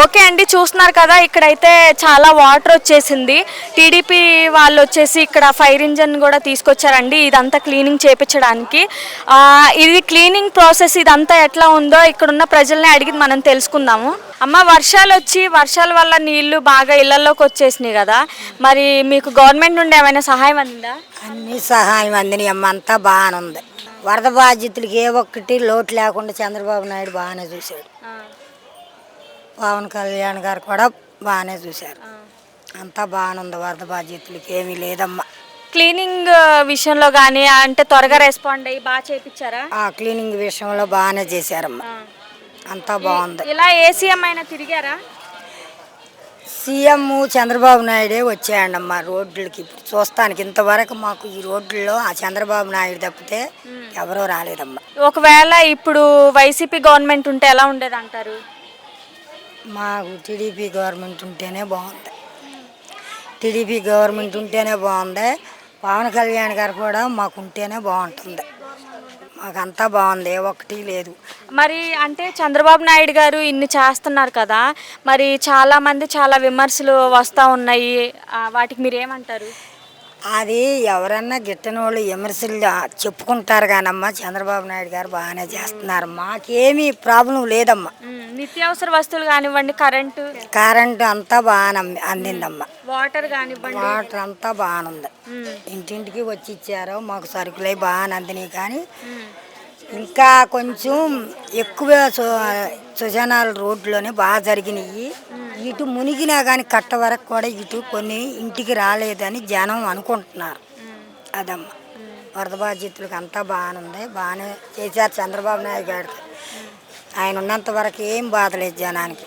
Okay అండి చూస్తున్నారు కదా ఇక్కడైతే చాలా వాటర్ వచ్చేసింది. టీడీపీ వాళ్ళు వచ్చేసి ఇక్కడ ఫైర్ ఇంజన్ కూడా తీసుకొచ్చారండి ఇదంతా క్లీనింగ్ చేపించడానికి. ఇది క్లీనింగ్ ప్రాసెస్ ఇదంతా ఎట్లా ఉందో ఇక్కడున్న ప్రజల్ని అడిగి మనం తెలుసుకుందాము. అమ్మ వర్షాలు వచ్చి వర్షాల వల్ల నీళ్ళు బాగా ఇళ్ళలోకి వచ్చేసినాయి కదా. మరి మీకు గవర్నమెంట్ నుండి ఏమైనా సహాయం అందిందా? అన్ని సహాయం అందిని అమ్మ అంతా బాగానే ఉంది. వరద బాధ్యతలకి ఏ ఒక్కటి లోటు లేకుండా చంద్రబాబు నాయుడు బాగానే చూశాడు. పవన్ కళ్యాణ్ గారు కూడా బాగానే చూశారు. అంతా బాగానే ఉంది వరద బాధ్యతలకి ఏమీ లేదమ్మా. క్లీనింగ్ విషయంలో కానీ అంటే త్వరగా రెస్పాండ్ అయ్యి బాగా చేపించారా ఆ క్లీనింగ్ విషయంలో బాగానే చేశారమ్మా. అంతా బాగుంది. ఇలా ఏసీఎం అయినా తిరిగారా? సీఎం చంద్రబాబు నాయుడే వచ్చాయండమ్మా రోడ్లకి. ఇప్పుడు చూస్తానికి ఇంతవరకు మాకు ఈ రోడ్లలో ఆ చంద్రబాబు నాయుడు తప్పితే ఎవరూ రాలేదమ్మా. ఒకవేళ ఇప్పుడు వైసీపీ గవర్నమెంట్ ఉంటే ఎలా ఉండేది అంటారు మాకు టీడీపీ గవర్నమెంట్ ఉంటేనే బాగుంది. టీడీపీ గవర్నమెంట్ ఉంటేనే బాగుంది. పవన్ కళ్యాణ్ గారు కూడా మాకు ఉంటేనే బాగుంటుంది. మాకంతా బాగుంది. ఏ ఒక్కటి లేదు. మరి అంటే చంద్రబాబు నాయుడు గారు ఇన్ని చేస్తున్నారు కదా మరి చాలా మంది చాలా విమర్శలు వస్తూ ఉన్నాయి. వాటికి మీరు ఏమంటారు? అది ఎవరన్నా గిట్టని వాళ్ళు విమర్శలు చెప్పుకుంటారు కానమ్మా చంద్రబాబు నాయుడు గారు బాగానే చేస్తున్నారు. మాకేమీ ప్రాబ్లం లేదమ్మా. నిత్యావసర వస్తువులు కానివ్వండి కరెంటు కరెంటు అంతా అంది- అందిందమ్మా. వాటర్ కానివ్వండి. వాటర్ అంతా బాగానే ఉంది. ఉమ్, ఇంటింటికి వచ్చి ఇచ్చారు మాకు సరుకులై బాగానే అందినాయి కానీ ఉమ్, ఇంకా కొంచెం ఎక్కువ సుజనాల రోడ్లోనే బాగా జరిగినాయి. ఇటు మునిగినా కానీ కట్ట వరకు కూడా ఇటు కొన్ని ఇంటికి రాలేదని జనం అనుకుంటున్నారు. అదమ్మా. వరద బాధ్యతలకు అంతా బాగానే ఉంది. బాగానే చేశారు చంద్రబాబు నాయుడు గారు ఆయన ఉన్నంత వరకు ఏం బాధ లేదు జనానికి.